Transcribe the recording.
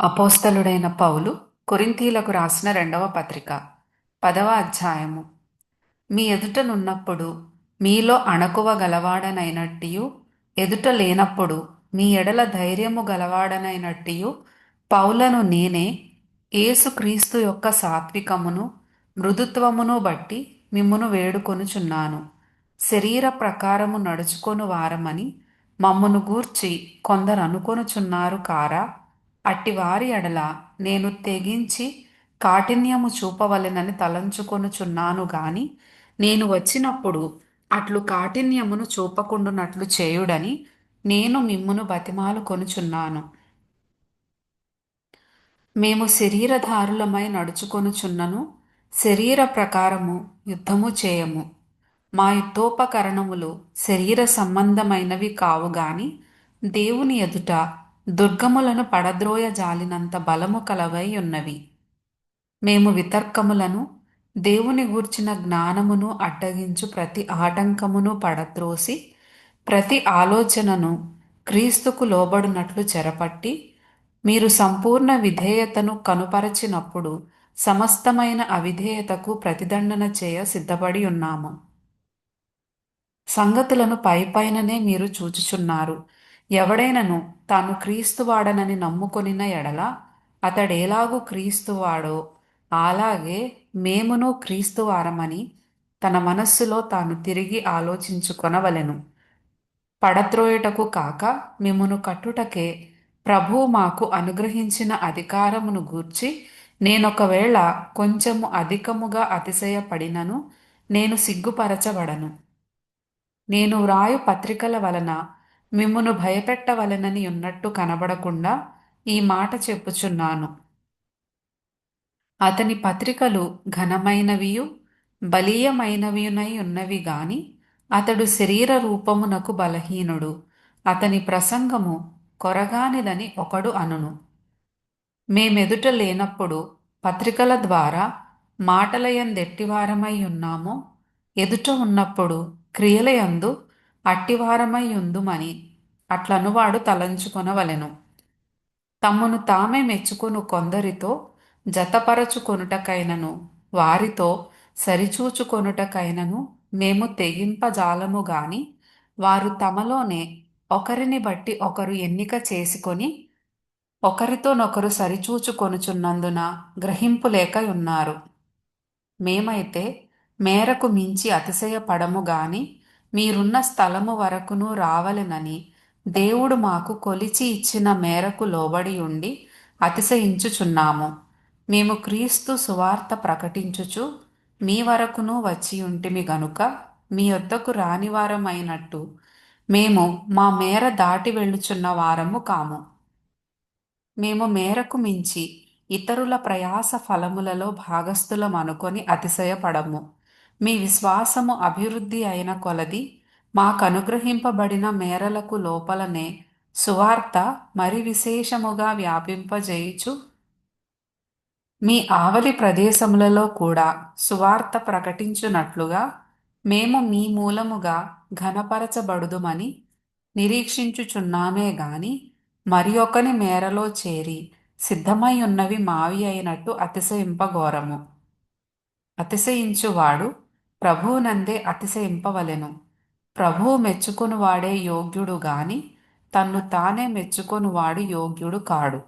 అపోస్తలుడైన పౌలు కొరింథీలకు రాసిన రెండవ పత్రిక పదవ అధ్యాయము. మీ ఎదుటనున్నప్పుడు మీలో అణకువ గలవాడనైనట్టియు ఎదుట లేనప్పుడు మీ ఎడల ధైర్యము గలవాడనైనట్టియు పౌలను నేనే ఏసుక్రీస్తు యొక్క సాత్వికమును మృదుత్వమును బట్టి మిమ్మును వేడుకొనుచున్నాను. శరీర ప్రకారము నడుచుకొను వారమని మమ్మును గూర్చి కొందరు అనుకొనుచున్నారు కారా? అట్టివారి ఎడల నేను తెగించి కాఠిన్యము చూపవలెనని తలంచుకొనుచున్నాను గాని నేను వచ్చినప్పుడు అట్లు కాఠిన్యమును చూపకుండునట్లు చేయుడని నేను మిమ్మును బతిమాలు కొనుచున్నాను. మేము శరీరధారులమై నడుచుకొనుచున్నను శరీర ప్రకారము యుద్ధము చేయము. మా యుద్ధోపకరణములు శరీర సంబంధమైనవి కావు గాని దేవుని ఎదుట దుర్గములను పడద్రోయ జాలినంత బలము కలవై ఉన్నవి. మేము వితర్కములను దేవుని గూర్చిన జ్ఞానమును అడ్డగించు ప్రతి ఆటంకమును పడద్రోసి ప్రతి ఆలోచనను క్రీస్తుకు లోబడినట్లు చెరపట్టి మీరు సంపూర్ణ విధేయతను కనుపరచినప్పుడు సమస్తమైన అవిధేయతకు ప్రతిదండన చేయ సిద్ధపడి ఉన్నాము. సంగతులను పైపైననే మీరు చూచుచున్నారు. ఎవడైనను తాను క్రీస్తువాడనని నమ్ముకొనిన ఎడల అతడేలాగు క్రీస్తువాడో అలాగే మేమును క్రీస్తువారమని తన మనస్సులో తాను తిరిగి ఆలోచించుకొనవలెను. పడత్రోయుటకు కాక మిమ్మును కట్టుటకే ప్రభు మాకు అనుగ్రహించిన అధికారమును గూర్చి నేనొకవేళ కొంచెము అధికముగా అతిశయపడినను నేను సిగ్గుపరచబడను. నేను వ్రాయు పత్రికల వలన మిమ్మును భయపెట్టవలెనని ఉన్నట్టు కనబడకుండా ఈ మాట చెప్పుచున్నాను. అతని పత్రికలు ఘనమైనవియు బలీయమైనవియునై ఉన్నవి గాని అతడు శరీర రూపమునకు బలహీనుడు. అతని ప్రసంగము కొరగానిదని ఒకడు అనును. మేమెదుట లేనప్పుడు పత్రికల ద్వారా మాటలయందెట్టివారమై ఉన్నామో ఎదుట ఉన్నప్పుడు క్రియలయందు అట్టివారమై ఉందుమని అట్లనువాడు తలంచుకొనవలెను. తమ్మును తామే మెచ్చుకొను కొందరితో జతపరచుకొనుటకైనను వారితో సరిచూచుకొనుటకైనను మేము తెగింపజాలము గాని వారు తమలోనే ఒకరిని బట్టి ఒకరు ఎన్నిక చేసుకొని ఒకరితోనొకరు సరిచూచుకొనుచున్నందున గ్రహింపులేక ఉన్నారు మేమైతే మేరకు మించి అతిశయపడము గాని మీరున్న స్థలము వరకును రావలెనని దేవుడు మాకు కొలిచి ఇచ్చిన మేరకు లోబడి ఉండి అతిశయించుచున్నాము. మేము క్రీస్తు సువార్త ప్రకటించుచు మీ వరకును వచ్చి ఉంటిమి గనుక మీ వద్దకు రానివారమైనట్టు మేము మా మేర దాటి వెళ్ళుచున్న వారము కాము. మేము మేరకు మించి ఇతరుల ప్రయాస ఫలములలో భాగస్థులం అనుకొని అతిశయపడము. మీ విశ్వాసము అభివృద్ధి అయిన కొలది మాకనుగ్రహింపబడిన మేరలకు లోపలనే సువార్త మరి విశేషముగా వ్యాపింపజేయుచు. మీ ఆవలి ప్రదేశములలో కూడా సువార్త ప్రకటించునట్లుగా మేము మీ మూలముగా ఘనపరచబడుదుమని నిరీక్షించుచున్నామే గాని మరి ఒకని మేరలో చేరి సిద్ధమై ఉన్నవి మావి అయినట్టు అతిశయింపఘోరము అతిశయించువాడు ప్రభువునందే అతిశయింపవలెను. ప్రభువు మెచ్చుకొనువాడే యోగ్యుడు గాని తన్ను తానే మెచ్చుకొనువాడు యోగ్యుడు కాడు.